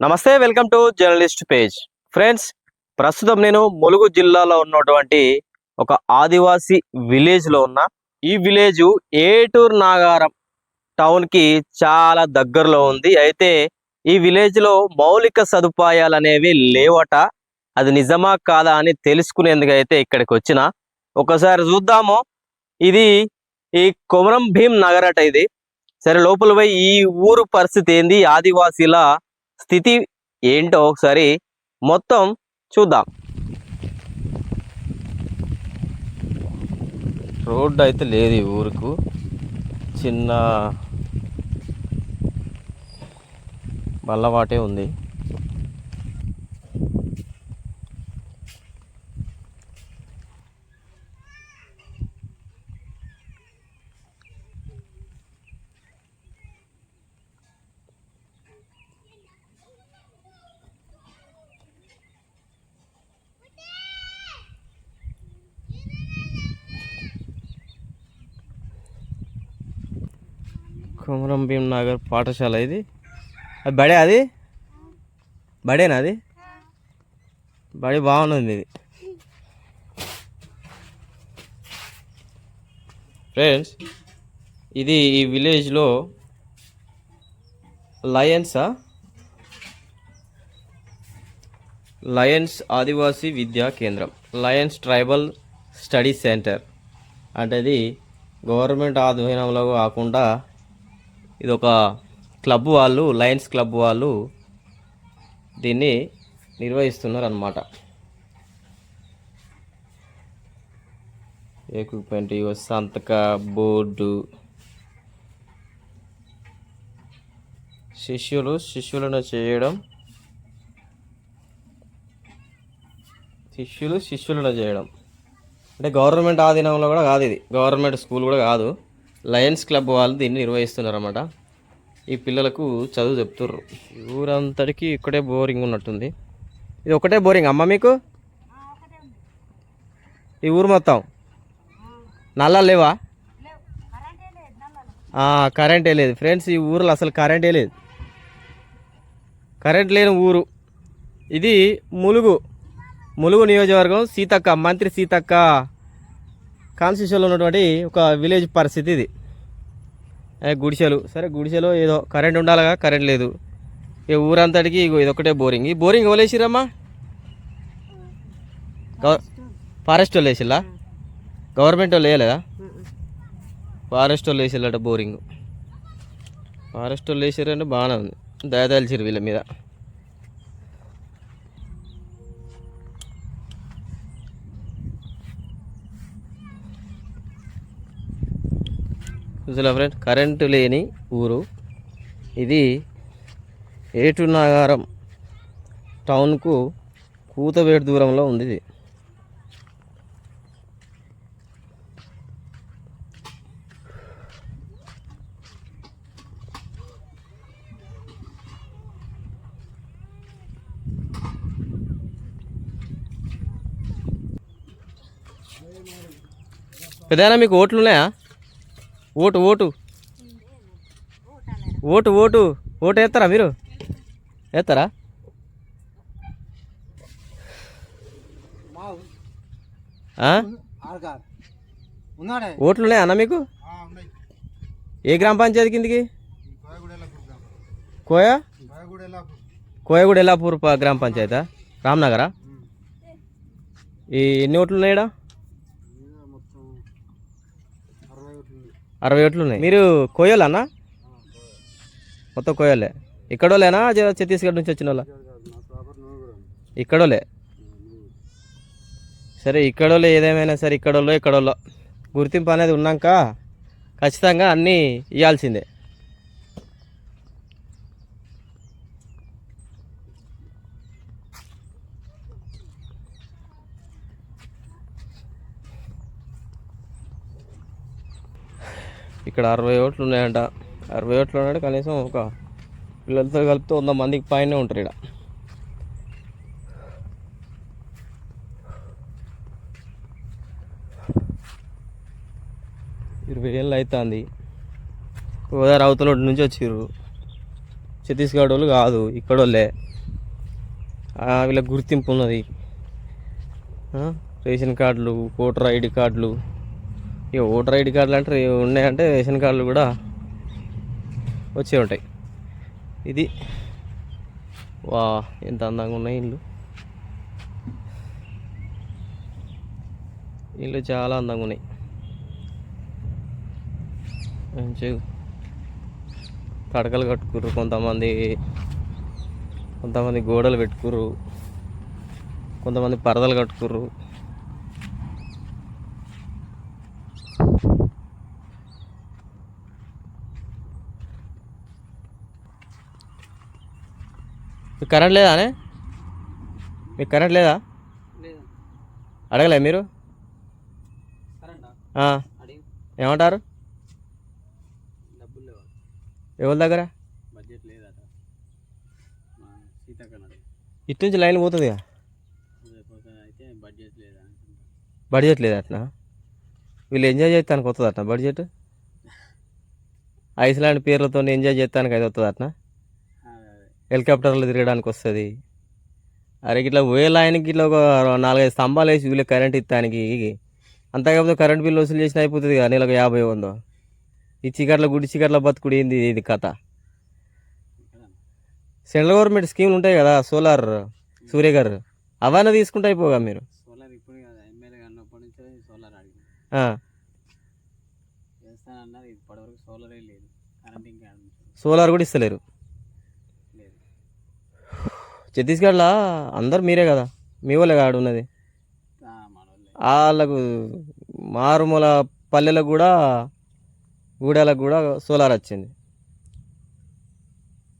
నమస్తే welcome to journalist page. Friends ప్రస్తుతం నేను ములుగు జిల్లాలో ఉన్నటువంటి ఒక ఆదివాసి విలేజ్లో ఈ విలేజ్ ఏటూరు నాగారం టౌన్కి చాలా దగ్గరలో ఉంది. అయితే ఈ విలేజ్లో మౌలిక సదుపాయాలు అనేవి లేవట. అది నిజమా కాదా అని తెలుసుకునేందుకు అయితే ఇక్కడికి వచ్చిన. ఒకసారి చూద్దాము. ఇది ఈ కొమరం భీం నగర్ అట ఇది. సరే లోపల పోయి ఈ ఊరు పరిస్థితి ఏంది? ఆదివాసీల స్థితి ఏంటో ఒకసారి మొత్తం చూద్దాం. రోడ్డు అయితే లేదు ఈ ఊరుకు. చిన్న బల్లవాటే ఉంది. కొమరం భీం నగర్ పాఠశాల ఇది. అది బడే అది? బడేనా అది? బడి బాగుంది ఇది. ఫ్రెండ్స్ ఇది ఈ విలేజ్లో లయన్సా లయన్స్ ఆదివాసీ విద్యా కేంద్రం. Lions tribal study centre. అంటే అది గవర్నమెంట్ ఆధ్వర్యంలో కాకుండా ఇది ఒక క్లబ్ వాళ్ళు లయన్స్ క్లబ్ వాళ్ళు దీన్ని నిర్వహిస్తున్నారు అన్నమాట ఎక్విప్మెంట్ సంతక బోర్డు. శిష్యులు శిష్యులను చేయడం. శిష్యులు శిష్యులను చేయడం. అంటే గవర్నమెంట్ ఆధీనంలో కూడా కాదు ఇది. గవర్నమెంట్ స్కూల్ కూడా కాదు. లయన్స్ క్లబ్ వాళ్ళు దీన్ని నిర్వహిస్తున్నారన్నమాట. ఈ పిల్లలకు చదువు చెప్తుర్రు. ఊరంతటికి ఇక్కడే బోరింగ్ ఉన్నట్టుంది. ఇది ఒకటే బోరింగ్ అమ్మ మీకు? ఈ ఊరు మొత్తం? నల్లా లేవా? కరెంటే లేదు. ఫ్రెండ్స్ ఈ ఊర్లో అసలు కరెంటే లేదు. కరెంట్ లేని ఊరు. ఇది ములుగు. ములుగు నియోజకవర్గం సీతక్క మంత్రి సీతక్క. కాన్స్టిట్యూషన్లో ఉన్నటువంటి ఒక విలేజ్ పరిస్థితి ఇది. గుడిసెలు. సరే గుడిసెలో ఏదో కరెంట్ ఉండాలిగా కరెంట్ లేదు. ఈ ఊరంతటికి ఇగో ఇది ఒకటే బోరింగ్. ఈ బోరింగ్ ఎవలేసిరమ్మా ఫారెస్ట్ వాళ్ళు వేసిల్లా? గవర్నమెంట్ వాళ్ళు వేయలేదా? ఫారెస్ట్ వాళ్ళు వేసిల్లట బోరింగ్. ఫారెస్ట్ వాళ్ళు వేసారంటే బాగానే ఉంది. దయదాల్చిరు వీళ్ళ మీద. చూసారా ఫ్రెండ్ కరెంటు లేని ఊరు. ఇది ఏటు నాగారం టౌన్కు కూతవేడు దూరంలో ఉంది ఇది. పెద్దనా మీకు ఓట్లు ఉన్నాయా vote vote. Vote vote. Vote వేస్తారా మీరు? వేస్తారా? ఓట్లు ఉన్నాయా అన్న మీకు? ఏ గ్రామ పంచాయతీ కిందికి? కోయ? కోయగూడ ఎల్లాపూర్ గ్రామ పంచాయతా? రామ్నగరా? ఈ ఎన్ని ఓట్లు ఉన్నాయి ఈడ? మొత్తం అరవై ఒకటి ఉంది. అరవై ఓట్లు ఉన్నాయి. మీరు కోయోలా అన్న మొత్తం కోయోలే. ఇక్కడోలేనా ఛత్తీస్గఢ్ నుంచి వచ్చిన వాళ్ళ ఇక్కడోలే సరే ఇక్కడోలే ఏదేమైనా సరే ఇక్కడోళ్ళో ఇక్కడోళ్ళో. గుర్తింపు అనేది ఉన్నాక ఖచ్చితంగా అన్నీ ఇవ్వాల్సిందే ఇక్కడ అరవై ఓట్లు ఉన్నాయంట. అరవై ఓట్లు ఉన్నాడు కనీసం ఒక పిల్లలతో కలిపితే వంద మందికి పైనే ఉంటారు ఇక్కడ ఇరవై ఏళ్ళు అవుతుంది గోదావరి అవతల నుంచి వచ్చిర్రు. ఛత్తీస్గఢ్ వాళ్ళు కాదు ఇక్కడ వాళ్ళే. వీళ్ళకి గుర్తింపు ఉన్నది. రేషన్ కార్డులు ఓటర్ ఐడి కార్డులు. ఇక ఓటర్ ఐడి కార్డులు అంటే ఉన్నాయంటే రేషన్ కార్డులు కూడా వచ్చే ఉంటాయి. ఇది. వా ఎంత అందంగా ఉన్నాయి ఇల్లు. ఇల్లు చాలా అందంగా ఉన్నాయి. మంచిగా కడకలు కట్టుకుర్రు కొంతమంది. కొంతమంది గోడలు పెట్టుకుర్రు. కొంతమంది పరదలు కట్టుకుర్రు. మీకు కరెంట్ లేదా అనే? మీకు కరెంట్ లేదా? అడగలే మీరు? అడిగి ఏమంటారు? డబ్బులు లేవా ఎవరి దగ్గర? బడ్జెట్ ఇటు నుంచి లైన్ పోతుంది కదా. అయితే బడ్జెట్ లేదా బడ్జెట్ అట్నా వీళ్ళు ఎంజాయ్ చేస్తానికి వస్తుంది అట్నా బడ్జెట్? ఐస్లాండ్ పేర్లతో ఎంజాయ్ చేస్తానికి అయితే వస్తుంది అట్నా హెలికాప్టర్లు తిరగడానికి వస్తుంది. అరే ఇట్లా లైన్కి ఇట్లా ఒక నాలుగైదు స్తంభాలు వేసి వీళ్ళకి కరెంట్ ఇస్తానికి అంతా కాకపోతే కరెంట్ బిల్ వసూలు చేసిన అయిపోతుంది కదా నెలకు యాభై వందో. ఈ చికట్ల గుడి చికట్ల బతుకుడు ఏంది ఇది కథ? సెంట్రల్ గవర్నమెంట్ స్కీమ్లు ఉంటాయి కదా సోలార్ సూర్య గారు అవన్నీ తీసుకుంటే అయిపోగా మీరు? సోలార్ ఇప్పుడు కదా ఎమ్మెల్యే అన్నప్పటి నుంచి సోలార్ అడిగింది ఆ, చేస్తానన్నారు ఇప్పటివరకు సోలారే లేదు కరెంట్ ఇంకా ఆడ నుంచి సోలార్ కూడా ఇస్తలేరు లేదు ఛత్తీస్గఢ్లో అందరు మీరే కదా? మీ వాళ్ళే కాడు ఉన్నది వాళ్ళకు మారుమూల పల్లెలకు కూడా గూడెలకు కూడా సోలార్ వచ్చింది.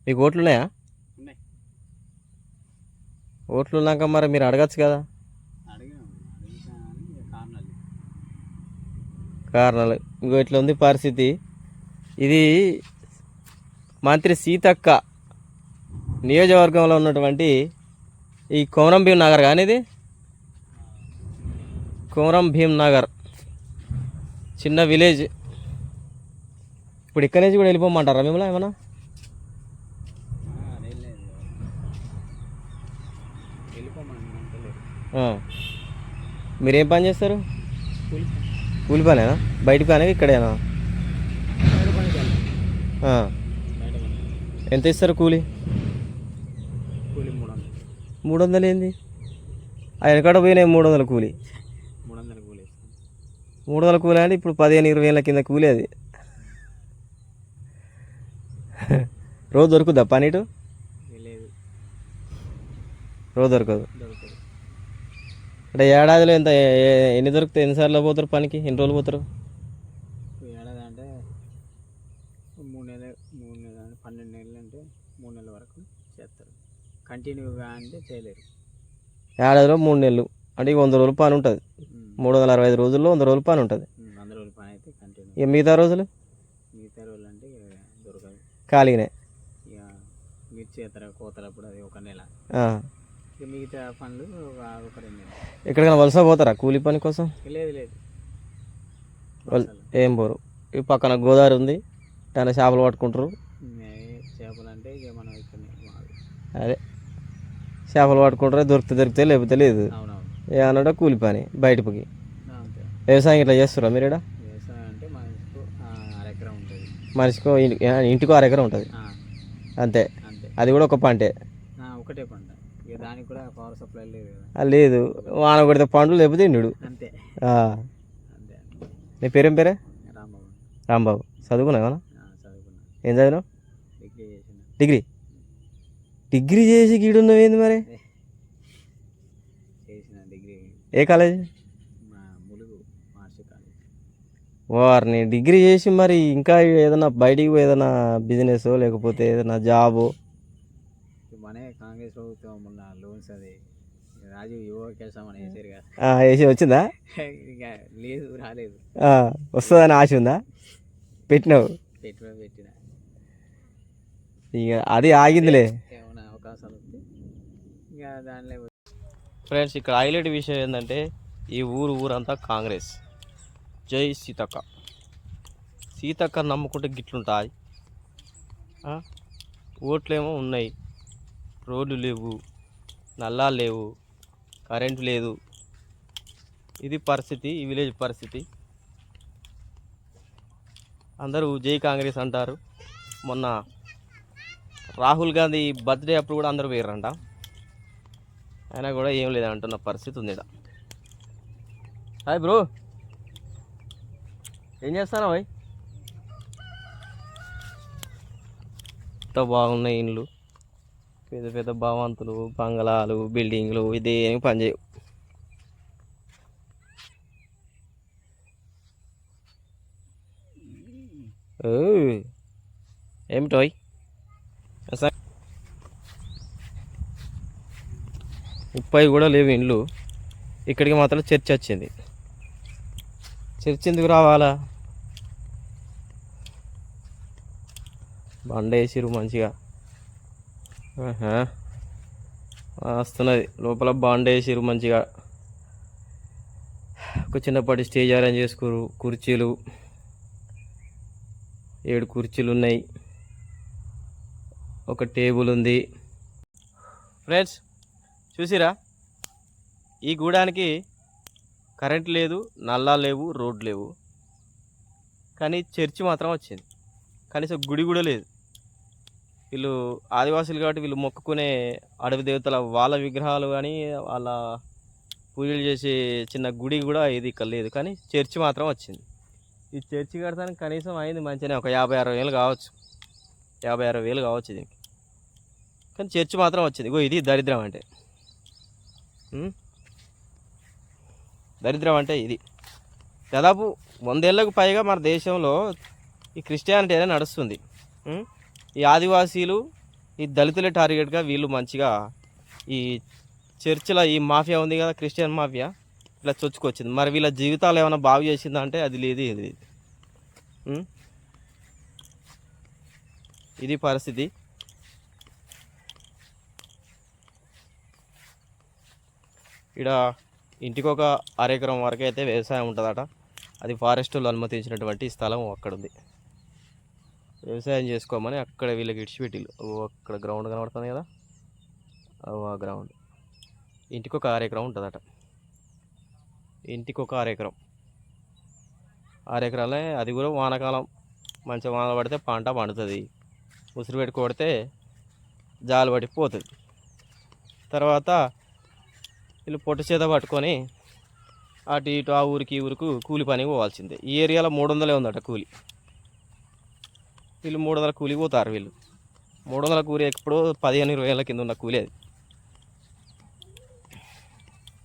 మీకు ఓట్లు ఉన్నాయా? ఓట్లు ఉన్నాక మరి మీరు అడగచ్చు కదా? కారణాలు ఇంకో ఇట్లా ఉంది పరిస్థితి. ఇది మంత్రి సీతక్క నియోజకవర్గంలో ఉన్నటువంటి ఈ కోమరం భీమ్ నగర్ కానీ ఇది? కోమరం భీమ్ నగర్. చిన్న విలేజ్. ఇప్పుడు ఇక్కడి నుంచి కూడా వెళ్ళిపోమంటారా మిమ్మల్ని ఏమన్నా. మీరేం పని చేస్తారు? కూలి పనేనా? బయట పని ఇక్కడేనా ఎంత ఇస్తారు కూలి? కూలి మూడు వందలు మూడు వందలు ఏంది? ఆయన కాడ పోయినాయి మూడు వందల కూలి. మూడు వందలు కూలి మూడు వందల కూలి అంటే ఇప్పుడు పదిహేను ఇరవై ఏళ్ళ కింద కూలి అది. రోజు దొరుకుద్దా పని ఇటు? లేదు. రోజు దొరకదు. దొరకదు. అంటే ఏడాదిలో ఎంత ఎన్ని దొరుకుతాయి? ఎన్నిసార్లు పోతారు పనికి? ఎన్ని రోజులు పోతారు? ఏడాది అంటే మూడు నెలలు మూడు నెలలు పన్నెండు నెలలు అంటే మూడు నెలల వరకు చేస్తారు. కంటిన్యూగా అంటే చేయలేరు. ఏడాదిలో మూడు నెలలు. అంటే ఇక వంద రోజులు పని ఉంటుంది. మూడు వందల అరవై ఐదు రోజుల్లో వంద రోజులు పని ఉంటుంది. వంద రోజుల పని అయితే కంటిన్యూ. ఇక మిగతా రోజులు? మిగతా రోజులు అంటే దొరకదు. ఖాళీనే. ఇక మిర్చి ఎత్తర కోతలప్పుడు అది ఒక నెల. ఇక మిగతా పనులు ఒక రెండు నెలలు. ఎక్కడికైనా వలస పోతారా కూలి పని కోసం? లేదు లేదు. వల్- ఏం పోరు. ఈ పక్కన గోదావరి ఉంది. దాని చేపలు పట్టుకుంటారు. చేపలు అంటే ఇక మనం ఇక్కడ అదే. చేపలు పట్టుకుంటారు దొరికితే దొరికితే లేకపోతే లేదు. ఏమన్నాడో కూలి పని బయటకి అంతే. వ్యవసాయం ఇట్లా చేస్తారా మీరు ఉంటుంది. మనిషికో ఇంటికో అరెకరం ఉంటుంది. అంతే. అది కూడా ఒక పంటే. ఒకటే పంట. దానికి కూడా పవర్ సప్లై లేదు లేదు. వాన కొడితే పండ్లు లేకపోతే ఇండు అంతే. నీ పేరేం పేరే? రాంబాబు. రాంబాబు. చదువుకున్నావు? ఏం చదివినావు? డిగ్రీ? డిగ్రీ చేసి గీడున్నావేంది మరి? చేసిన డిగ్రీ. ఏ కాలేజ్? మా ములుగు మార్చి కాలేజ్. వారిని డిగ్రీ చేసి మరి ఇంకా ఏదైనా బయటికి పోయి ఏదైనా బిజినెస్ లేకపోతే ఏదైనా జాబు? మనే కాంగ్రెస్ ప్రభుత్వం మొన్న లోన్స్ అది రాజీవ్ యువ కేసం అని వేసారు కదా. వేసి వచ్చిందా? ఇక లేదు రాలేదు. ఆ, వస్తుందని ఆశ ఉందా? పెట్టినావు? పెట్టుబడి పెట్టిన. ఇక అది ఆగిందిలే ఏమైనా అవకాశాలు వస్తే ఇక దానిలో ఫ్రెండ్స్ ఇక్కడ హైలైట్ విషయం ఏంటంటే ఈ ఊరు ఊరంతా కాంగ్రెస్. జై సీతక్క. సీతక్క నమ్ముకుంటే గిట్లుంటాయి. ఓట్లేమో ఉన్నాయి. రోడ్లు లేవు. నల్లా లేవు. కరెంటు లేదు. ఇది పరిస్థితి ఈ విలేజ్ పరిస్థితి. అందరూ జై కాంగ్రెస్ అంటారు. మొన్న రాహుల్ గాంధీ బర్త్డే అప్పుడు కూడా అందరూ పోయారంట అయినా కూడా ఏం లేదంటున్న పరిస్థితి ఉంది ఈడ. Hi bro. ఏం చేస్తానా ఎంత బాగున్నాయి ఇండ్లు. పెద్ద పెద్ద భవంతులు బంగళాలు బిల్డింగ్లు ఇదేమి పనిచేయవు ఏమిటోయ్ ముప్పై కూడా లేవు ఇండ్లు. ఇక్కడికి మాత్రం చర్చ్ వచ్చింది. చర్చ్ ఎందుకు రావాలా? బండ వేసిరు మంచిగా. వస్తున్నది. లోపల బాండ్ వేసిరు మంచిగా. ఒక చిన్నపాటి స్టేజ్ అరేంజ్ చేసుకురు కుర్చీలు. ఏడు కుర్చీలు ఉన్నాయి. ఒక టేబుల్ ఉంది. ఫ్రెండ్స్ చూసిరా? ఈ గూడానికి కరెంట్ లేదు నల్లా లేవు రోడ్ లేవు. కానీ చర్చి మాత్రం వచ్చింది. కనీసం గుడి కూడా లేదు. వీళ్ళు ఆదివాసులు కాబట్టి వీళ్ళు మొక్కుకునే అడవి దేవతల వాళ్ళ విగ్రహాలు కానీ వాళ్ళ పూజలు చేసే చిన్న గుడి కూడా ఇది ఇక్కడ లేదు. కానీ చర్చి మాత్రం వచ్చింది. ఈ చర్చి కడతానికి కనీసం అయింది మంచిగానే ఒక యాభై అరవై వేలు కావచ్చు. యాభై అరవై వేలు కావచ్చు దీనికి. కానీ చర్చి మాత్రం వచ్చింది. ఇగో ఇది దరిద్రం అంటే. దరిద్రం అంటే ఇది. దాదాపు వందేళ్ళకు పైగా మన దేశంలో ఈ క్రిస్టియానిటీ అనేది నడుస్తుంది. ఈ ఆదివాసీలు ఈ దళితుల టార్గెట్గా వీళ్ళు మంచిగా ఈ చర్చిల ఈ మాఫియా ఉంది కదా క్రిస్టియన్ మాఫియా ఇలా చొచ్చుకొచ్చింది. మరి వీళ్ళ జీవితాలు ఏమైనా బాగు చేసిందా అంటే అది లేదు ఇది ఇది పరిస్థితి. ఇక్కడ ఇంటికి ఒక అరెకరం వరకు అయితే వ్యవసాయం ఉంటుందట. అది ఫారెస్ట్ వాళ్ళు అనుమతించినటువంటి స్థలం అక్కడ ఉంది వ్యవసాయం చేసుకోమని అక్కడ వీళ్ళకి ఇడిచిపెట్టిల్లు. అక్కడ గ్రౌండ్ కనబడుతుంది కదా? ఆ గ్రౌండ్. ఇంటికి ఒక అరెకరం ఉంటుందట. ఇంటికి ఒక అరెకరం. అరెకరాలే అది కూడా వానకాలం. మంచిగా వాన పడితే పంట పండుతుంది. ఉసిరి పెట్టి కొడితే జాలు పడిపోతుంది తర్వాత వీళ్ళు పొట్టు చేత పట్టుకొని అటు ఇటు ఆ ఊరికి ఈ ఊరికి కూలి పనికి పోవాల్సిందే. ఈ ఏరియాలో మూడు వందలే ఉందట కూలి. వీళ్ళు మూడు వందల కూలి పోతారు వీళ్ళు. మూడు వందల కూలి ఎప్పుడో పదిహేను ఇరవై ఏళ్ళ కింద ఉన్న కూలి అది.